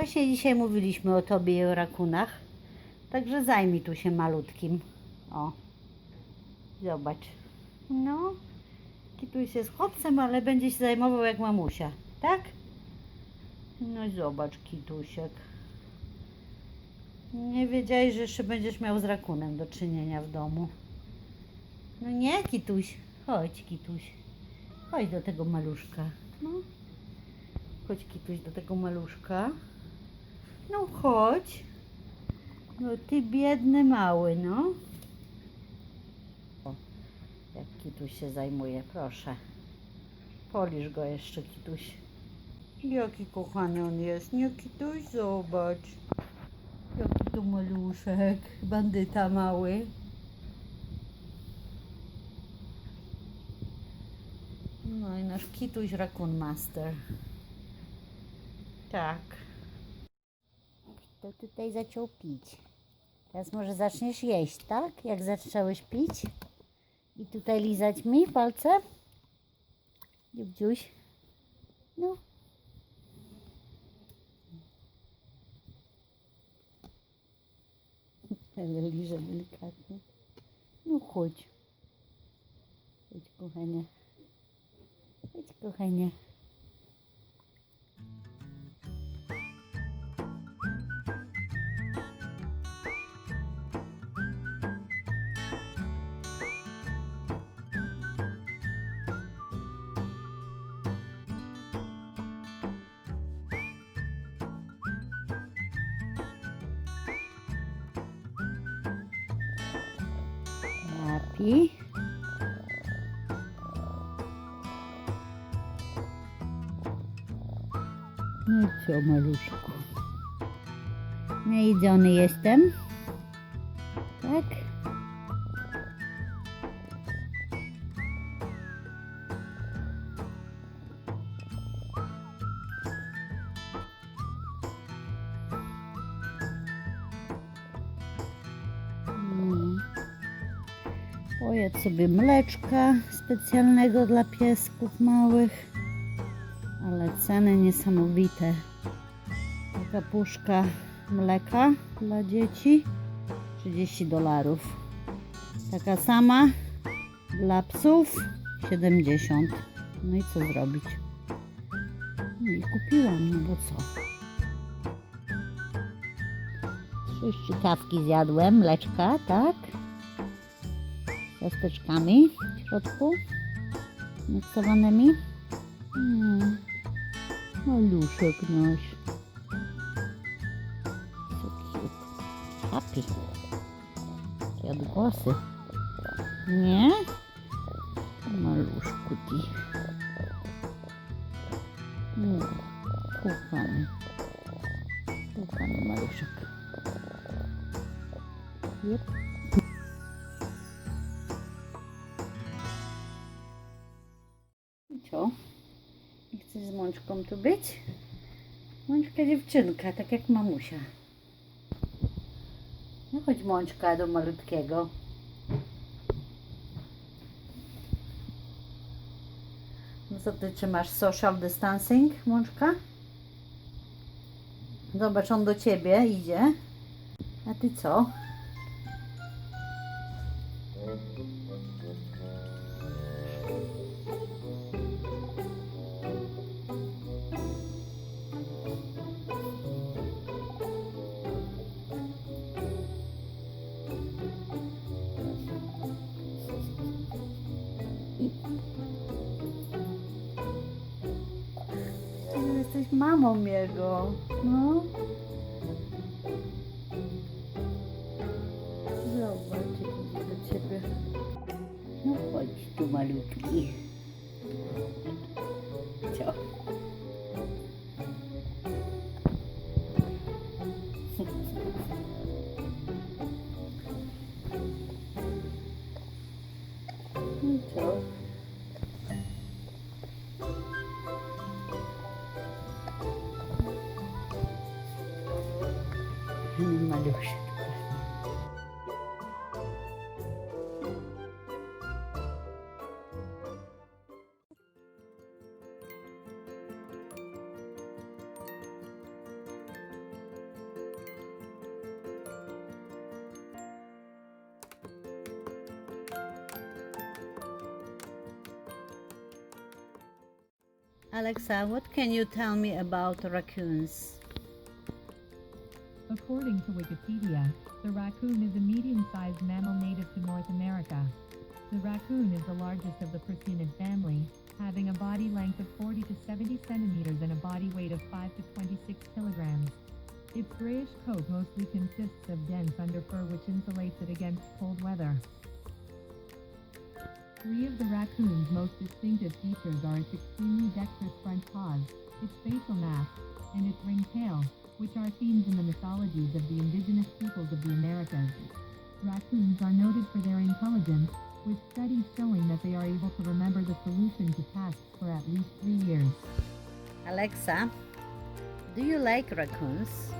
Właśnie dzisiaj mówiliśmy o tobie i o rakunach. Także zajmij tu się malutkim. O. Zobacz. No. Kituś jest chłopcem, ale będzie się zajmował jak mamusia. Tak? No i zobacz, Kitusiek. Nie wiedziałeś, że jeszcze będziesz miał z rakunem do czynienia w domu. No nie, Kituś. Chodź, Kituś. Chodź do tego maluszka. No. Chodź, Kituś, do tego maluszka. No chodź. No ty biedny mały, no. O, jak Kituś się zajmuje, proszę. Polisz go jeszcze, Kituś. Jaki kochany on jest, nie Kituś? Zobacz. Jaki to maluszek, bandyta mały. No i nasz Kituś Raccoon Master. Tak. To tutaj zaczął pić. Teraz może zaczniesz jeść, tak? Jak zacząłeś pić? I tutaj lizać mi palce? Dziubdziuś. No. Ale liże delikatnie. No chodź. Chodź, kochanie. Chodź, kochanie. Napi. No i co, maluszku? Najedzony jestem. Tak? Sobie mleczka specjalnego dla piesków małych. Ale ceny niesamowite. Taka puszka mleka dla dzieci 30 dolarów. Taka sama dla psów 70. No i co zrobić? No i kupiłam, no bo co? Trzy szczykawki zjadłem, mleczka, tak? Ciasteczkami w środku miksowanymi. Mm. Maluszek nasz. So cute. Happy. Te odgłosy. Nie? Maluszku ty. Mm. Kochany. Kochany maluszek. Yep. Mączką tu być? Mączka dziewczynka, tak jak mamusia. No chodź Mączka do malutkiego. No co ty trzymasz? Social distancing, Mączka? Zobacz, on do ciebie idzie. A ty co? Jesteś mamą jego. No. Zobacz, jak idzie do ciebie. No chodź tu malutki. Co? No? Alexa, what can you tell me about raccoons? According to Wikipedia, the raccoon is a medium-sized mammal native to North America. The raccoon is the largest of the Prasinid family, having a body length of 40 to 70 centimeters and a body weight of 5 to 26 kilograms. Its grayish coat mostly consists of dense underfur which insulates it against cold weather. Three of the raccoon's most distinctive features are its extremely dexterous front paws, its facial mask, and its ringed tail, which are themes in the mythologies of the indigenous peoples of the Americas. Raccoons are noted for their intelligence, with studies showing that they are able to remember the solution to tasks for at least three years. Alexa, do you like raccoons?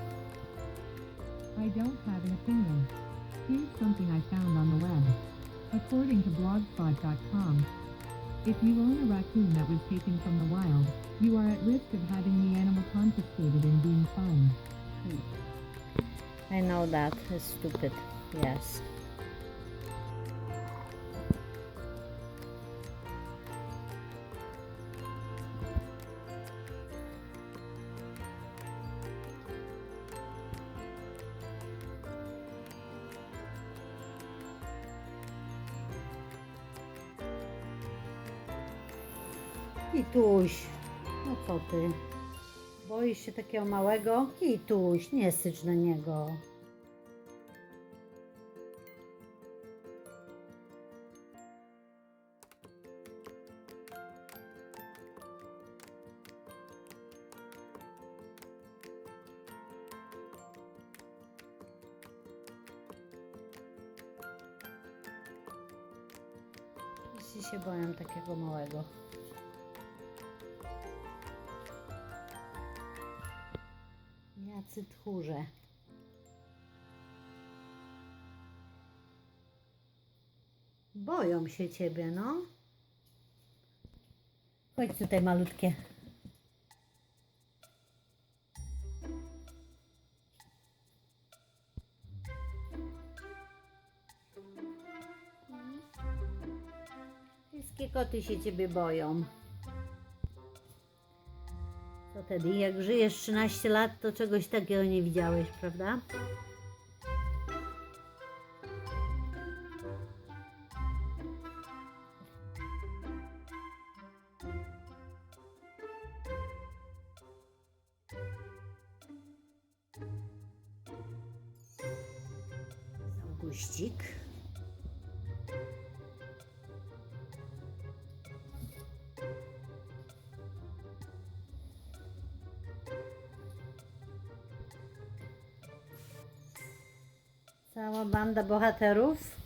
I don't have an opinion. Here's something I found on the web. According to blogspot.com, if you own a raccoon that was taken from the wild, you are at risk of having the animal confiscated and being fined. Hmm. I know that is stupid. Yes. Kituś, no co ty? Boisz się takiego małego? Kituś, nie sycz na niego. Wszyscy się boją takiego małego. Jacy tchórze. Boją się ciebie, no. Chodź tutaj, malutkie. Wszystkie koty się ciebie boją. To Teddy, jak żyjesz 13 lat, to czegoś takiego nie widziałeś, prawda? Cała banda bohaterów.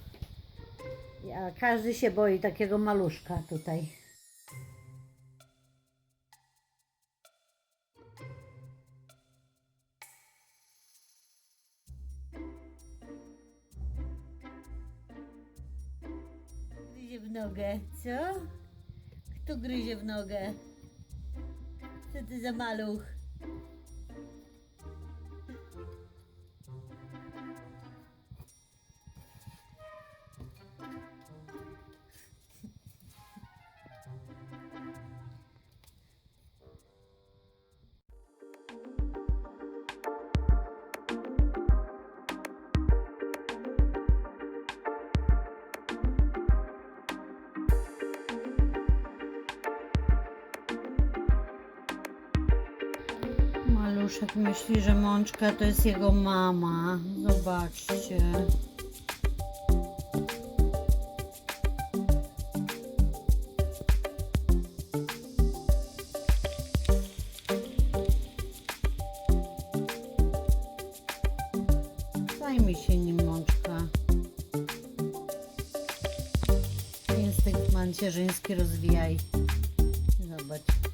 A każdy się boi takiego maluszka tutaj. Gryzie w nogę, co? Kto gryzie w nogę? Co ty za maluch? Maluszek myśli, że Mączka to jest jego mama. Zobaczcie. Zajmij się nim, Mączka. Instynkt macierzyński rozwijaj. Zobacz.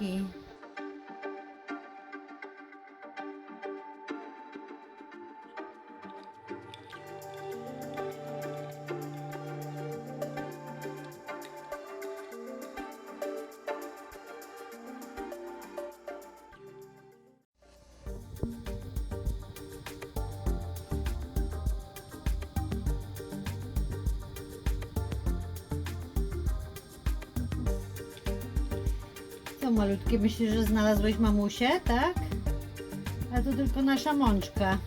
Malutki. Malutkie, myślisz, że znalazłeś mamusię, tak? A to tylko nasza mączka.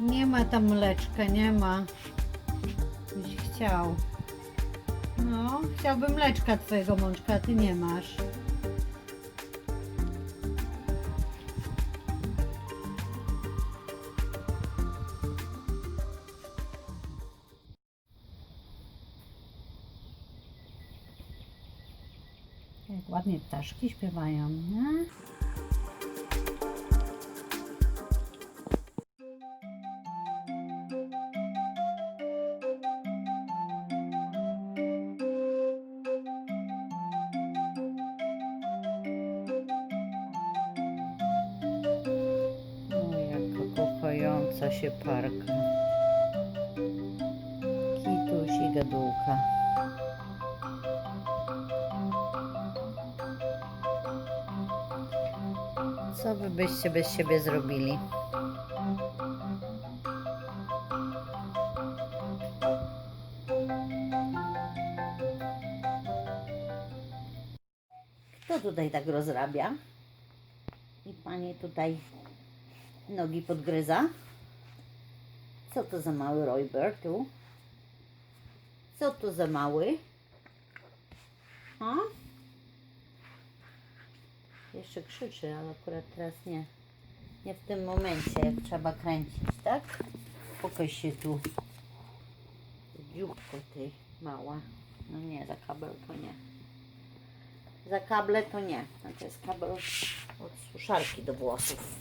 Nie ma tam mleczka, nie ma. Byś chciał. No, chciałbym mleczka twojego mączka, a ty nie masz. Jak ładnie ptaszki śpiewają, nie? Kochająca się parka. Kituś i gadułka. Co wy byście bez siebie zrobili? Kto tutaj tak rozrabia? I pani tutaj nogi podgryza? Co to za mały Royber tu? Co to za mały? A? Jeszcze krzyczy, ale akurat teraz nie. Nie w tym momencie, jak trzeba kręcić, tak? Pokaż się tu. Dzióbko ty mała. No nie, za kabel to nie. Za kable to nie. To jest kabel od suszarki do włosów.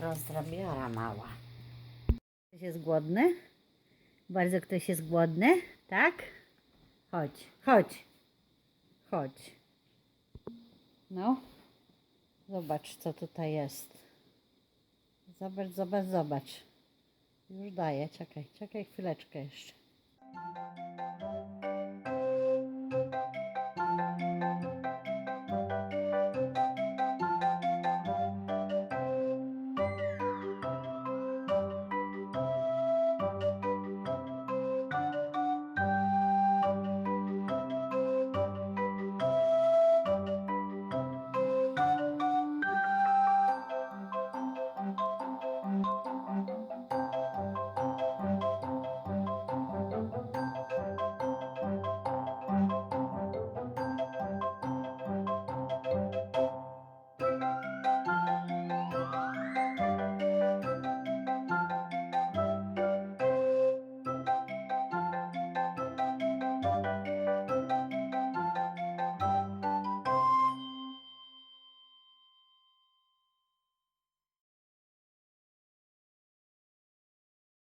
Rozdrabiara mała. Ktoś jest głodny? Bardzo ktoś jest głodny? Tak? Chodź, chodź. Chodź. No. Zobacz, co tutaj jest. Zobacz, zobacz, zobacz. Już daję. Czekaj, czekaj chwileczkę jeszcze.